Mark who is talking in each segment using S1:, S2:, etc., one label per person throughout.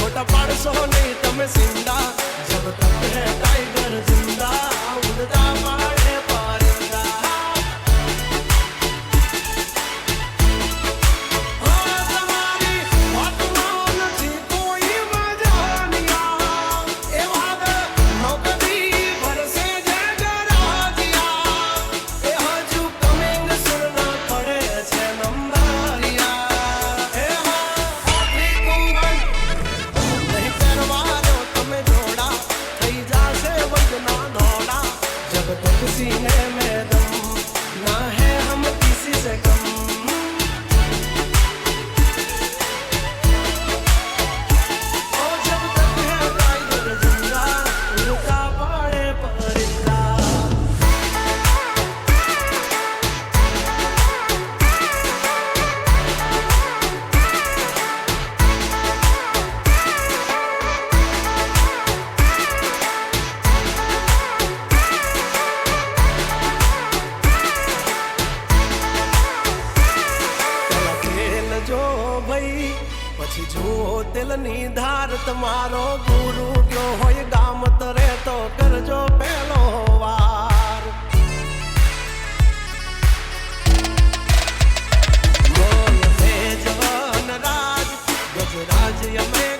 S1: छोटा पाड़सो नहीं तमें जब तक है टाइगर ज़िंदा उड़ता ભાઈ, પછી જુઓ તેલની ધાર, તમારો ગુરુ ગયો હોય, ગામ તરે તો કરજો પેલો વાર. ગજરાજ અમે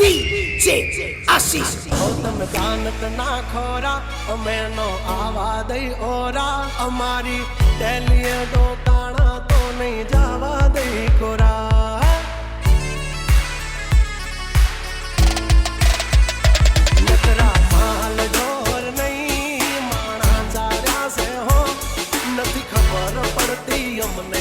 S2: પીજે આશીષ
S1: તમે જાનત ના ખોરા, અમે નો આવા દઈ ઓરા. અમારી ટેલીએ દોતાણા તો નહીં જવા દઈ કોરા નકરા માલ જોર નહીં, માણા ચાર્યા છે નથી ખબર પડતી અમને